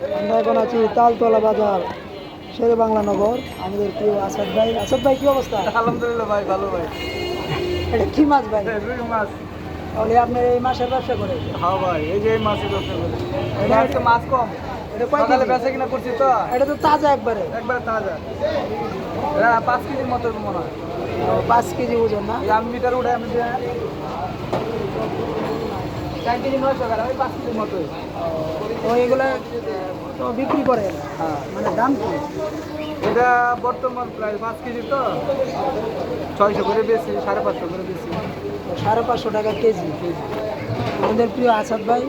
আমরা এখন আছি তালতলা বাজার শেরে বাংলা নগর। আমাদের প্রিয় আসাদ ভাই। আসাদ ভাই কি অবস্থা? আলহামদুলিল্লাহ ভাই ভালো ভাই। এটা কি মাছ ভাই? রুই মাছ। তাহলে আপনার এই মাছের ব্যবসা করে? হ্যাঁ ভাই এই যে এই মাছের ব্যবসা করি। এটা- মাছ কম। এটা কয় কেজি? বেচা কিনা করছি তো। এটা তো তাজা একবারে। একবারে তাজা। এটা পাঁচ কেজির মতো মনে হয়। পাঁচ কেজি ওজন না? আমি মিটার উঠে আমি যে চার কেজি নয়শো গ্রাম ওই পাঁচ কেজির মতোই তো এগুলো তো বিক্রি করে? হ্যাঁ। মানে দাম কি? এটা বর্তমান প্রায় পাঁচ কেজি তো। ছয়শো করে বেশি সাড়ে পাঁচশো করে বেশি। সাড়ে পাঁচশো টাকা কেজি। আমাদের প্রিয় আসাদ ভাই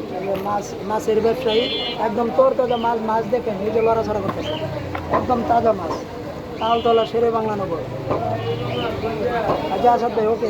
মাছ মাছের ব্যবসায়ী একদম তোর তাজা মাছ মাছ দেখেন নিজে লড়াছড়া করতেছে। একদম তাজা মাছ তালতলা সেরে বাংলা নগর। আচ্ছা আসাদ ভাই ওকে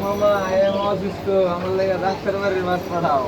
মামা অসুস্থ আমার লাগে ডাক্তার বাড়ির মাছ পাঠাও